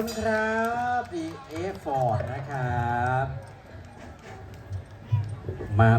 คุณครับดีเอฟอร์ดนะครับ